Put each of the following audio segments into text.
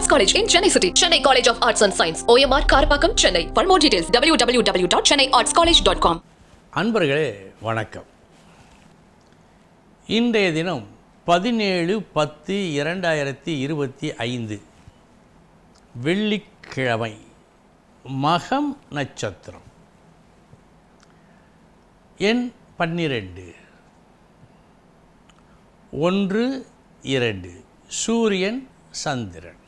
Arts college in Chennai city Chennai college of arts and science OMR Karapakkam Chennai for more details W W W dot Chennai arts college dot com அன்பர்களே வணக்கம் இன்றைய தினம் பதினேழு பத்து இரண்டாயிரத்தி இருபத்தி ஐந்து வெள்ளிக்கிழமை மகம் நட்சத்திரம் எண் பன்னிரெண்டு ஒன்று இரண்டு சூரியன் சந்திரன்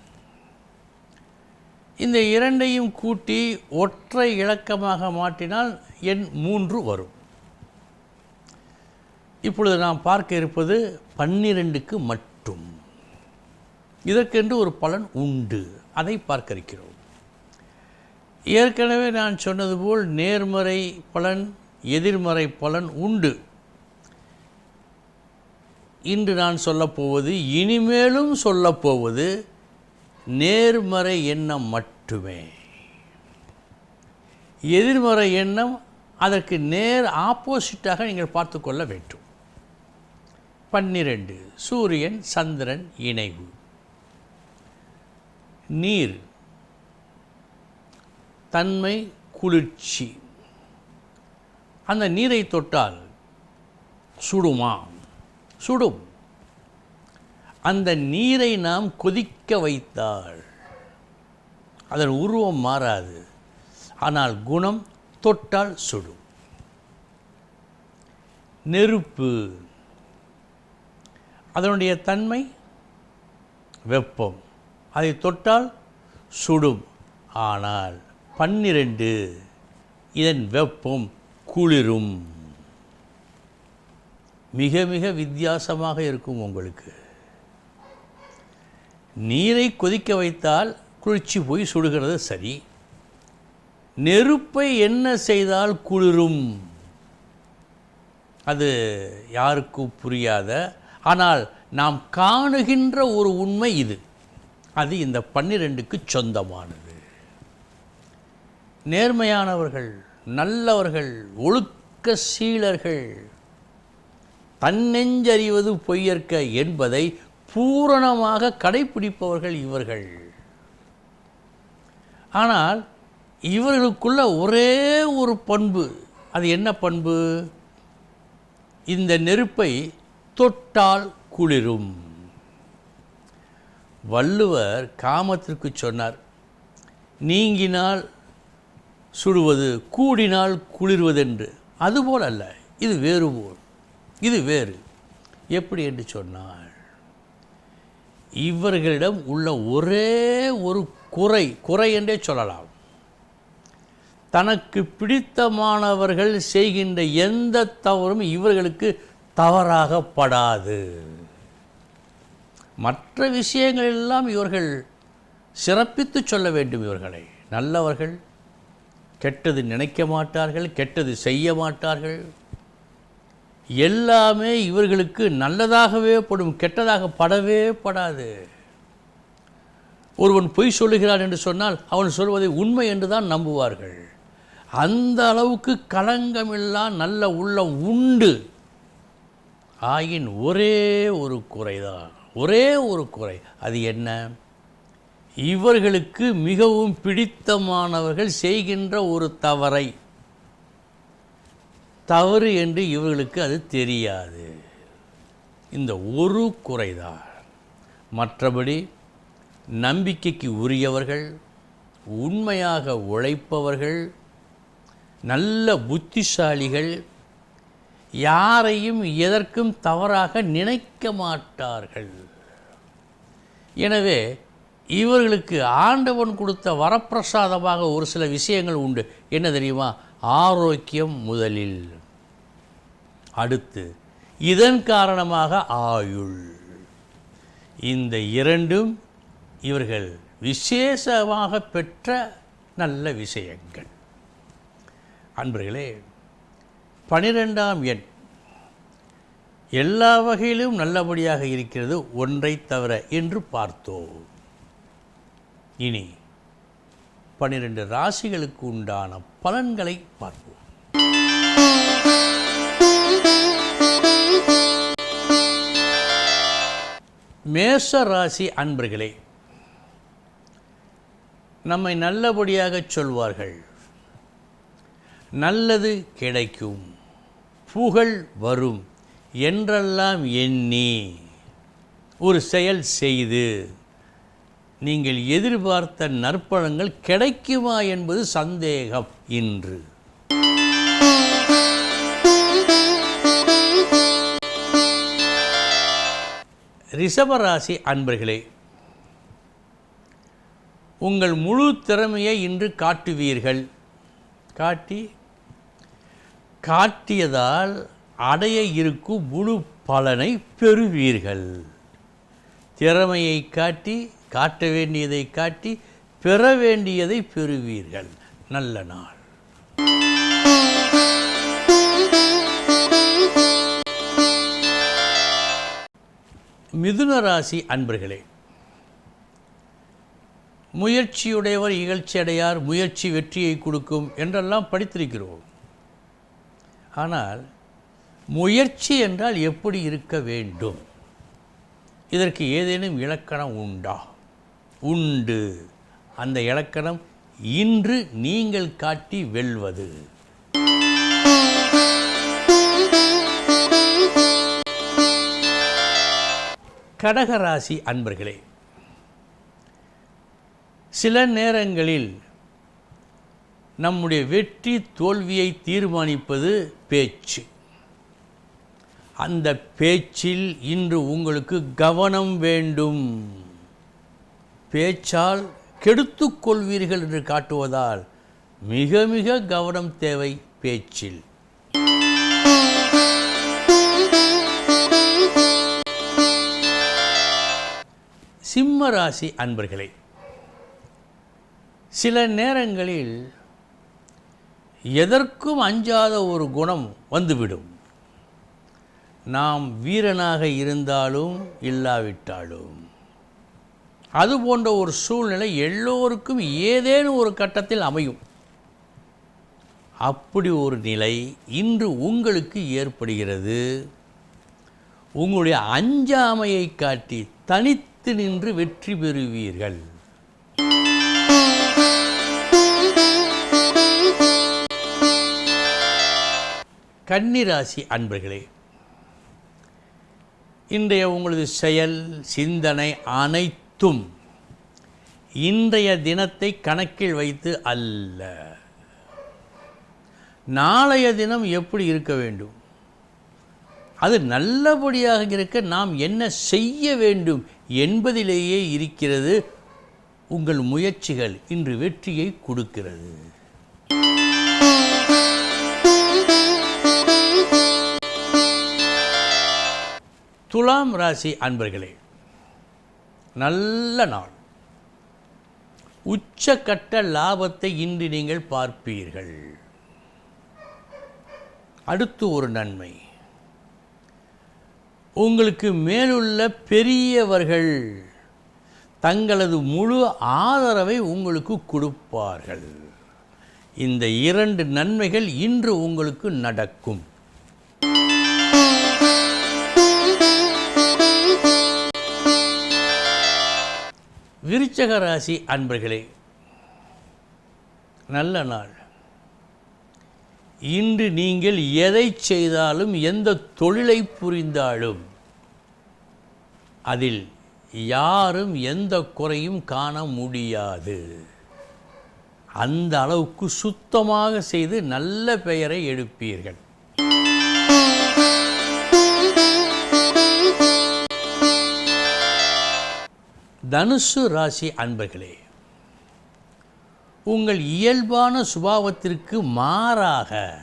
இந்த இரண்டையும் கூட்டி ஒற்றை இலக்கமாக மாற்றினால் எண் மூன்று வரும். இப்பொழுது நாம் பார்க்க இருப்பது பன்னிரெண்டுக்கு மட்டும். இதற்கென்று ஒரு பலன் உண்டு. அதை பார்க்க இருக்கிறோம் ஏற்கனவே நான் சொன்னது போல் நேர்மறை பலன் எதிர்மறை பலன் உண்டு. இன்று நான் சொல்லப்போவது இனிமேலும் சொல்லப்போவது நேர்மறை எண்ணம் மட்டுமே. எதிர்மறை எண்ணம் அதற்கு நேர் ஆப்போசிட்டாக நீங்கள் பார்த்து கொள்ள வேண்டும். பன்னிரண்டு சூரியன் சந்திரன் இணைவு. நீர் தன்மை குளிர்ச்சி. அந்த நீரை தொட்டால் சுடுமா சுடும். அந்த நீரை நாம் கொதிக்க வைத்தால் அதன் உருவம் மாறாது. ஆனால் குணம் தொட்டால் சுடும். நெருப்பு. அதனுடைய தன்மை? வெப்பம். அதை தொட்டால் சுடும். ஆனால் பன்னிரண்டு இதன் வெப்பம் குளிரும். மிக மிக வித்தியாசமாக இருக்கும் உங்களுக்கு. நீரை கொதிக்க வைத்தால் குளிர்ச்சி போய் சுடுகிறது சரி. நெருப்பை என்ன செய்தால் குளிரும்? அது யாருக்கும் புரியாத ஆனால் நாம் காணுகின்ற ஒரு உண்மை இது. அது இந்த பன்னிரெண்டுக்கு சொந்தமானது. நேர்மையானவர்கள் நல்லவர்கள் ஒழுக்க சீலர்கள் தன்னெஞ்சறிவது பொய்யற்க என்பதை பூரணமாக கடைப்பிடிப்பவர்கள் இவர்கள். ஆனால் இவர்களுக்குள்ள ஒரே ஒரு பண்பு. அது என்ன பண்பு? இந்த நெருப்பை தொட்டால் குளிரும். வள்ளுவர் காமத்திற்கு சொன்னார் நீங்கினால் சுடுவது கூடினால் குளிர்வதென்று. அதுபோல் அல்ல இது வேறு போல் இது வேறு. எப்படி என்று சொன்னால் இவர்களிடம் உள்ள ஒரே ஒரு குறை குறை என்றே சொல்லலாம். தனக்கு பிடித்தமானவர்கள் செய்கின்ற எந்த தவறும் இவர்களுக்கு தவறாகப்படாது. மற்ற விஷயங்களெல்லாம் இவர்கள் சிறப்பித்து சொல்ல வேண்டும் இவர்களை. நல்லவர்கள் கெட்டது நினைக்க மாட்டார்கள் கெட்டது செய்ய மாட்டார்கள். எல்லாமே இவர்களுக்கு நல்லதாகவே படும் கெட்டதாக படவே படாது. ஒருவன் பொய் சொல்லுகிறான் என்று சொன்னால் அவன் சொல்வதை உண்மை என்று தான் நம்புவார்கள். அந்த அளவுக்கு களங்கமில்லா நல்ல உள்ளம் உண்டு. ஆயின் ஒரே ஒரு குறைதான். ஒரே ஒரு குறை. அது என்ன? இவர்களுக்கு மிகவும் பிடித்தமானவர்கள் செய்கின்ற ஒரு தவறை. தவறு என்று இவர்களுக்கு அது தெரியாது. இந்த ஒரு குறைதான். மற்றபடி நம்பிக்கைக்கு உரியவர்கள் உண்மையாக உழைப்பவர்கள் நல்ல புத்திசாலிகள் யாரையும் எதற்கும் தவறாக நினைக்க மாட்டார்கள். எனவே இவர்களுக்கு ஆண்டவன் கொடுத்த வரப்பிரசாதமாக ஒரு சில விஷயங்கள் உண்டு. என்ன தெரியுமா? ஆரோக்கியம் முதலில். அடுத்து இதன் காரணமாக ஆயுள். இந்த இரண்டும் இவர்கள் விசேஷமாக பெற்ற நல்ல விஷயங்கள். அன்பர்களே பனிரெண்டாம் எண். எல்லா வகையிலும் நல்லபடியாக இருக்கிறது ஒன்றை தவிர என்று பார்த்தோம். இனி பன்னிரண்டு ராசிகளுக்கு உண்டான பலன்களை பார்ப்போம். மேஷ ராசி அன்பர்களே நம்மை நல்லபடியாகச் சொல்வார்கள். நல்லது கிடைக்கும் புகழ் வரும் என்றெல்லாம் எண்ணி ஒரு செயல் செய்து நீங்கள் எதிர்பார்த்த நற்பழங்கள் கிடைக்குமா என்பது சந்தேகம் இன்று. ரிஷபராசி அன்பர்களே உங்கள் முழு திறமையை இன்று காட்டுவீர்கள். காட்டி காட்டியதால் அடைய இருக்கும் முழு பலனை பெறுவீர்கள். திறமையை காட்டி காட்ட வேண்டியதை காட்டி பெற வேண்டியதை பெறுவீர்கள். நல்ல நாள். மிதுன ராசி அன்பர்களே முயற்சியுடையவர் இகழ்ச்சி அடையார் முயற்சி வெற்றியை கொடுக்கும் என்றெல்லாம் படித்திருக்கிறோம். ஆனால் முயற்சி என்றால் எப்படி இருக்க வேண்டும்? இதற்கு ஏதேனும் இலக்கணம் உண்டா? உண்டு. அந்த இலக்கணம் இன்று நீங்கள் காட்டி வெல்வது. கடகராசி அன்பர்களே சில நேரங்களில் நம்முடைய வெற்றி தோல்வியை தீர்மானிப்பது பேச்சு. அந்த பேச்சில் இன்று உங்களுக்கு கவனம் வேண்டும். பேச்சால் கெடுத்துக்கொள்வீர்கள் என்று காட்டுவதால் மிக மிக கவனம் தேவை பேச்சில். சிம்ம ராசி அன்பர்களே சில நேரங்களில் எதற்கும் அஞ்சாத ஒரு குணம் வந்துவிடும். நாம் வீரனாக இருந்தாலும் இல்லாவிட்டாலும் அது போன்ற ஒரு சூழ்நிலை எல்லோருக்கும் ஏதேனும் ஒரு கட்டத்தில் அமையும். அப்படி ஒரு நிலை இன்று உங்களுக்கு ஏற்படுகிறது. உங்களுடைய அஞ்சாமையை காட்டி தனித்து நின்று வெற்றி பெறுவீர்கள். கன்னிராசி அன்பர்களே இன்றைய உங்களது செயல் சிந்தனை அனைத்தும் இன்றைய தினத்தை கணக்கில் வைத்து அல்ல. நாளைய தினம் எப்படி இருக்க வேண்டும்? அது நல்லபடியாக இருக்க நாம் என்ன செய்ய வேண்டும் என்பதிலேயே இருக்கிறது. உங்கள் முயற்சிகள் இன்று வெற்றியை கொடுக்கிறது. துலாம் ராசி அன்பர்களே நல்ல நாள். உச்சக்கட்ட லாபத்தை இன்று நீங்கள் பார்ப்பீர்கள். அடுத்து ஒரு நன்மை. உங்களுக்கு மேலுள்ள பெரியவர்கள் தங்களது முழு ஆதரவை உங்களுக்கு கொடுப்பார்கள். இந்த இரண்டு நன்மைகள் இன்று உங்களுக்கு நடக்கும். விருச்சக ராசி அன்பர்களே நல்ல நாள். இன்று நீங்கள் எதை செய்தாலும் எந்த தொழிலை புரிந்தாலும் அதில் யாரும் எந்த குறையும் காண முடியாது. அந்த அளவுக்கு சுத்தமாக செய்து நல்ல பெயரை எடுப்பீர்கள். தனுசு ராசி அன்பர்களே உங்கள் இயல்பான சுபாவத்திற்கு மாறாக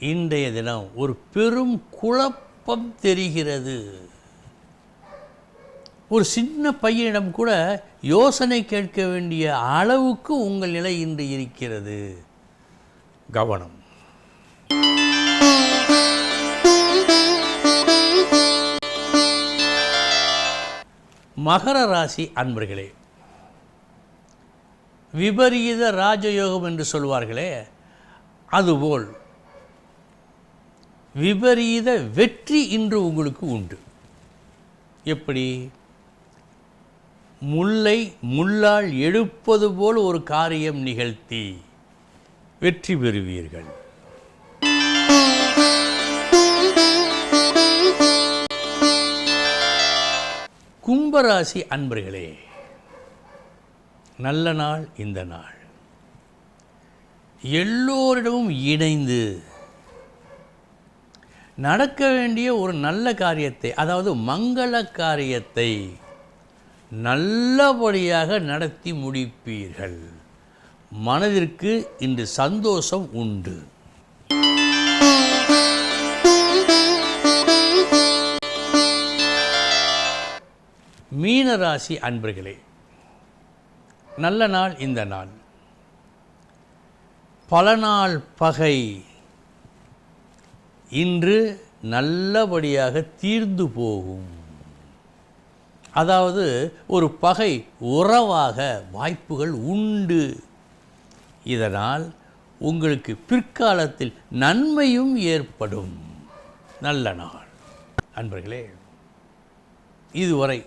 இன்றைய தினம் ஒரு பெரும் குழப்பம் தெரிகிறது. ஒரு சின்ன பையனிடம் கூட யோசனை கேட்க வேண்டிய அளவுக்கு உங்கள் நிலை இன்று இருக்கிறது. கவனம். மகர ராசி அன்பர்களே விபரீத ராஜயோகம் என்று சொல்வார்களே அதுபோல் விபரீத வெற்றி இன்று உங்களுக்கு உண்டு. எப்படி? முல்லை முள்ளால் எடுப்பது போல் ஒரு காரியம் நிகழ்த்தி வெற்றி பெறுவீர்கள். கும்பராசி அன்பர்களே நல்ல நாள் இந்த நாள். எல்லோரிடமும் இணைந்து நடக்க வேண்டிய ஒரு நல்ல காரியத்தை அதாவது மங்கள காரியத்தை நல்லபடியாக நடத்தி முடிப்பீர்கள். மனதிற்கு இன்று சந்தோஷம் உண்டு. மீனராசி அன்பர்களே நல்ல நாள் இந்த நாள். பல நாள் பகை இன்று நல்லபடியாக தீர்ந்து போகும். அதாவது ஒரு பகை உறவாக வாய்ப்புகள் உண்டு. இதனால் உங்களுக்கு பிற்காலத்தில் நன்மையும் ஏற்படும். நல்ல நாள். அன்பர்களே இதுவரை